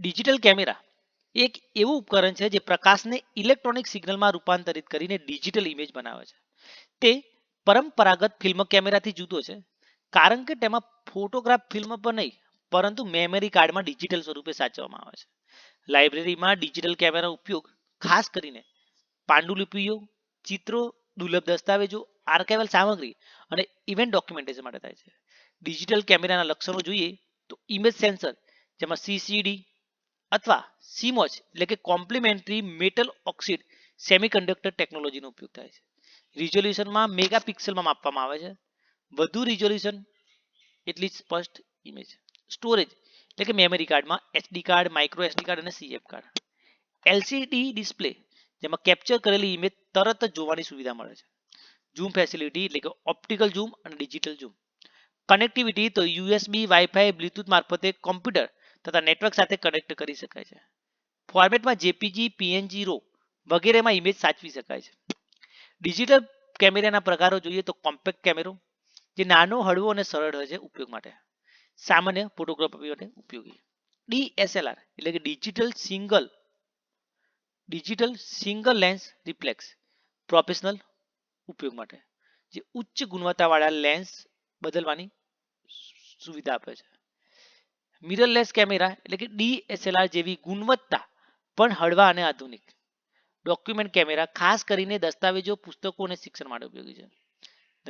Digital camera એક એવું ઉપકરણ છે જે પ્રકાશને ઇલેક્ટ્રોનિક સિગ્નલમાં રૂપાંતરિત કરીને ડિજિટલ ઇમેજ બનાવે છે. તે પરંપરાગત ફિલ્મ કેમેરાથી જુદો છે, કારણ કે તેમાં ફોટોગ્રાફ ફિલ્મ પર નહીં, પરંતુ મેમરી કાર્ડમાં ડિજિટલ સ્વરૂપે સાચવવામાં આવે છે. લાઇબ્રેરીમાં ડિજિટલ કેમેરાનો ઉપયોગ ખાસ કરીને પાંડુલિપિઓ, ચિત્રો, દુર્લભ દસ્તાવેજો, આર્કાઇવલ સામગ્રી અને ઇવેન્ટ ડોક્યુમેન્ટેશન માટે થાય છે. ડિજિટલ કેમેરાના લક્ષણો જોઈએ તો ઇમેજ સેન્સર, જેમાં સીસીડી અથવા સીમોચ, એટલે કે કોમ્પ્લિમેન્ટરી મેટલ ઓક્સાઇડ સેમિકન્ડક્ટર ટેકનોલોજીનો ઉપયોગ થાય છે. રિઝોલ્યુશનમાં મેગાપિક્સલમાં માપવામાં આવે છે. વધુ રિઝોલ્યુશન, એટલી સ્પષ્ટ ઇમેજ સ્ટોરેજ એટલે કે મેમરી કાર્ડમાં HD card micro SD card અને સીએફ કાર્ડ એલસીડી ડિસ્પ્લે જેમાં કેપ્ચર કરેલી ઇમેજ તરત જ જોવાની સુવિધા મળે છે. ઝૂમ ફેસિલિટી એટલે કે ઓપ્ટિકલ ઝૂમ અને ડિજિટલ ઝૂમ કનેક્ટિવિટી તો યુએસબી વાઈફાઈ બ્લૂટૂથ મારફતે કોમ્પ્યુટર તથા નેટવર્ક સાથે કનેક્ટ કરી શકાય છે. ફોર્મેટમાં જેપીજી પીએનજી રો વગેરેમાં ઇમેજ સાચવી શકાય છે. ડિજિટલ કેમેરાના પ્રકારો જોઈએ તો કોમ્પેક્ટ કેમેરો, જે નાનો, હળવો અને સરળ હોય છે ઉપયોગ માટે. સામાન્ય ફોટોગ્રાફી માટે ઉપયોગી ડીએસએલઆર એટલે કે digital single digital single lens reflex professional ઉપયોગ માટે, જે ઉચ્ચ ગુણવત્તાવાળા લેન્સ બદલવાની સુવિધા આપે છે. મિરરલેસ કેમેરા એટલે કે ડીએસએલઆર જેવી ગુણવત્તા, પણ હળવા અને આધુનિક. ડોક્યુમેન્ટ કેમેરા ખાસ કરીને દસ્તાવેજો, પુસ્તકો અને શિક્ષણ માટે ઉપયોગી છે.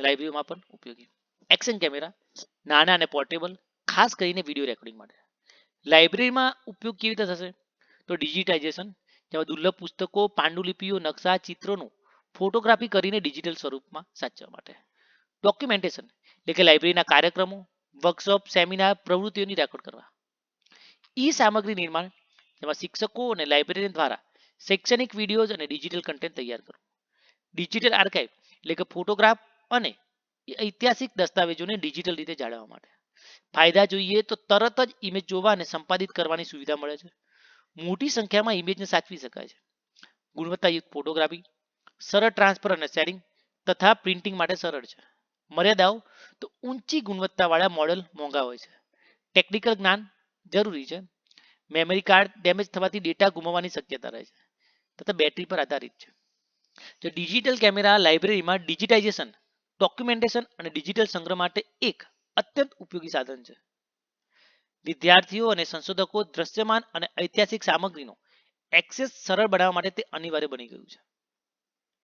લાઇબ્રેરીમાં પણ ઉપયોગી. એક્શન કેમેરા નાના અને પોર્ટેબલ ખાસ કરીને વીડિયો રેકોર્ડિંગ માટે. લાઇબ્રેરીમાં ઉપયોગ કેવી રીતે થશે? તો ડિજિટાઇઝેશન જેમાં દુર્લભ પુસ્તકો, પાંડુલિપિઓ, નકશા, ચિત્રોનું ફોટોગ્રાફી કરીને ડિજિટલ સ્વરૂપમાં સાચવવા માટે. ડોક્યુમેન્ટેશન એટલે કે લાઇબ્રેરીના કાર્યક્રમો વર્કશોપ સેમિનાર પ્રવૃત્તિઓની રેકોર્ડ કરવા. ઈ સામગ્રી નિર્માણ, જેમાં શિક્ષકો અને લાઇબ્રેરિયન દ્વારા શૈક્ષણિક વિડીયોઝ અને ડિજિટલ કન્ટેન્ટ તૈયાર કરો. ડિજિટલ આર્કાઇવ એટલે કે ફોટોગ્રાફ અને ઐતિહાસિક દસ્તાવેજોને ડિજિટલ રીતે જાળવવા માટે. ફાયદા જોઈએ તો તરત જ ઇમેજ જોવા અને સંપાદિત કરવાની સુવિધા મળે છે. મોટી સંખ્યામાં ઇમેજને સાચવી શકાય છે. ગુણવત્તાયુક્ત ફોટોગ્રાફી સરળ ટ્રાન્સફર અને શેરિંગ તથા પ્રિન્ટિંગ માટે સરળ છે. મર્યાદાઓ તો ઊંચી ગુણવત્તાવાળા મોડેલ મોંઘા હોય છે. ટેકનિકલ જ્ઞાન જરૂરી છે. મેમરી કાર્ડ ડેમેજ થવાથી ડેટા ગુમાવવાની શક્યતા રહે છે. તથા બેટરી પર આધારિત છે. જો ડિજિટલ કેમેરા લાઇબ્રેરીમાં ડિજિટાઇઝેશન ડોક્યુમેન્ટેશન અને ડિજિટલ સંગ્રહ માટે એક અત્યંત ઉપયોગી સાધન છે. વિદ્યાર્થીઓ અને સંશોધકો દ્રશ્યમાન અને ઐતિહાસિક સામગ્રીનો એક્સેસ સરળ બનાવવા માટે તે અનિવાર્ય બની ગયું છે.